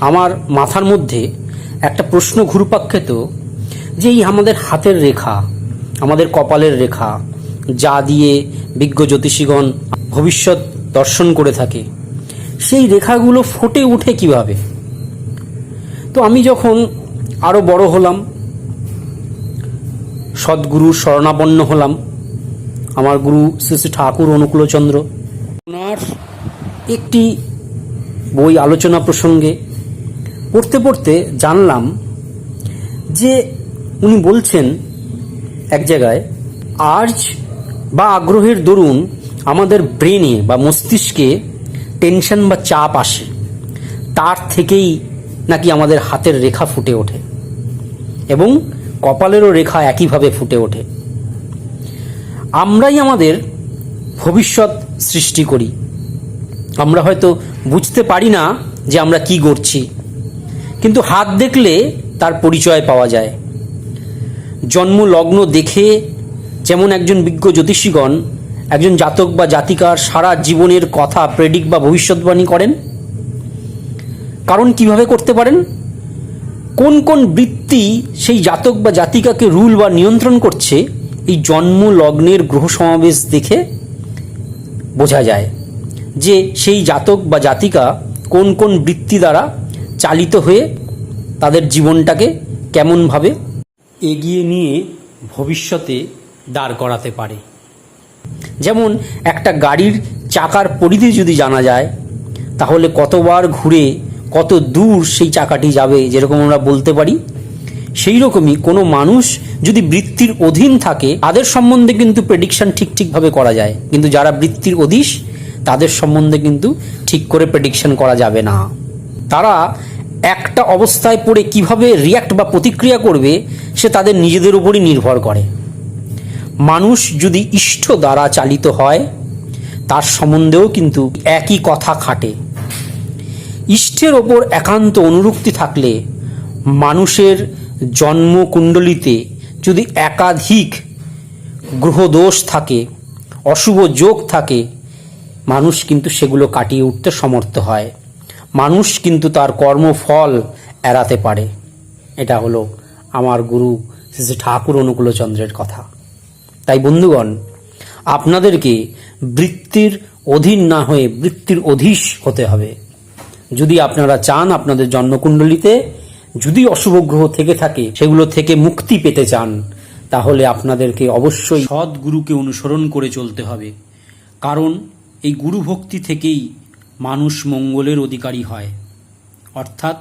আমার মাথার মধ্যে একটা প্রশ্ন ঘুরপাক যে এই আমাদের হাতের রেখা, আমাদের কপালের রেখা যা দিয়ে বিজ্ঞ জ্যোতিষীগণ ভবিষ্যৎ দর্শন করে থাকে, সেই রেখাগুলো ফুটে ওঠে কীভাবে? তো আমি যখন আরও বড় হলাম সদ্গুরুর শরণাপন্ন হলাম, আমার গুরু শ্রী শ্রী ঠাকুর অনুকূলচন্দ্র, ওনার একটি বই আলোচনা প্রসঙ্গে পড়তে পড়তে জানলাম যে উনি বলছেন এক জায়গায়, আর্জ বা আগ্রহের দরুন আমাদের ব্রেনে বা মস্তিষ্কে টেনশন বা চাপ আসে। তার থেকেই নাকি আমাদের হাতের রেখা ফুটে ওঠে এবং কপালেরও রেখা একইভাবে ফুটে ওঠে। আমরাই আমাদের ভবিষ্যৎ সৃষ্টি করি। আমরা হয়তো বুঝতে পারি না যে আমরা কি করছি। কিন্তু হাত দেখলে তার পরিচয় পাওয়া যায়। জন্ম লগ্ন দেখে যেমন একজন বিজ্ঞ জ্যোতিষীগণ, একজন জাতক বা জাতিকার সারা জীবনের কথা প্রেডিক বা ভবিষ্যৎবাণী করেন। কারণ কীভাবে করতে পারেন? কোন কোন বৃত্তি সেই জাতক বা জাতিকাকে রুল বা নিয়ন্ত্রণ করছে, এই জন্ম লগ্নের গ্রহ সমাবেশ দেখে বোঝা যায় যে সেই জাতক বা জাতিকা কোন কোন বৃত্তি দ্বারা চালিত হয়ে তাদের জীবনটাকে কেমনভাবে এগিয়ে নিয়ে ভবিষ্যতে দাঁড় করাতে পারে। যেমন একটা গাড়ির চাকার পরিধি যদি জানা যায়, তাহলে কতবার ঘুরে কত দূর সেই চাকাটি যাবে যেরকম আমরা বলতে পারি, সেই রকমই কোনো মানুষ যদি বৃত্তির অধীন থাকে, তাদের সম্বন্ধে কিন্তু প্রেডিকশন ঠিক ঠিকভাবে করা যায়। কিন্তু যারা বৃত্তির অধীশ, তাদের সম্বন্ধে কিন্তু ঠিক করে প্রেডিকশন করা যাবে না। তারা একটা অবস্থায় পড়ে কীভাবে রিয়াক্ট বা প্রতিক্রিয়া করবে, সে তাদের নিজেদের উপরই নির্ভর করে। মানুষ যদি ইষ্ট দ্বারা চালিত হয়, তার সম্বন্ধেও কিন্তু একই কথা খাটে। ইষ্টের ওপর একান্ত অনুরক্তি থাকলে, মানুষের জন্মকুণ্ডলিতে যদি একাধিক গ্রহদোষ থাকে, অশুভ যোগ থাকে, মানুষ কিন্তু সেগুলো কাটিয়ে উঠতে সমর্থ হয়। মানুষ কিন্তু তার কর্মফল এড়াতে পারে। এটা হলো আমার গুরু শ্রী ঠাকুর অনুকূলচন্দ্রের কথা। তাই বন্ধুগণ, আপনাদেরকে বৃত্তির অধীন না হয়ে বৃত্তির অধীশ হতে হবে। যদি আপনারা চান আপনাদের জন্মকুণ্ডলিতে, যদি অশুভ গ্রহ থেকে থাকে, সেগুলো থেকে মুক্তি পেতে চান, তাহলে আপনাদেরকে অবশ্যই সৎ গুরুকে অনুসরণ করে চলতে হবে। কারণ এই গুরু ভক্তি থেকেই মানুষ মঙ্গলের অধিকারী হয়। অর্থাৎ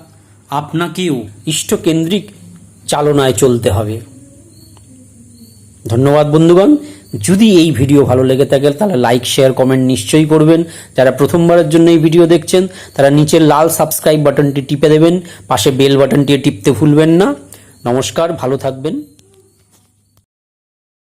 আপনাকেও ইষ্টকেন্দ্রিক চালনায় চলতে হবে। ধন্যবাদ বন্ধুগণ। যদি এই ভিডিও ভালো লেগে থাকে, তাহলে লাইক শেয়ার কমেন্ট নিশ্চয়ই করবেন। যারা প্রথমবারের জন্য এই ভিডিও দেখছেন, তারা নিচের লাল সাবস্ক্রাইব বাটনটি টিপে দেবেন। পাশে বেল বাটনটি টিপতে ভুলবেন না। নমস্কার, ভালো থাকবেন।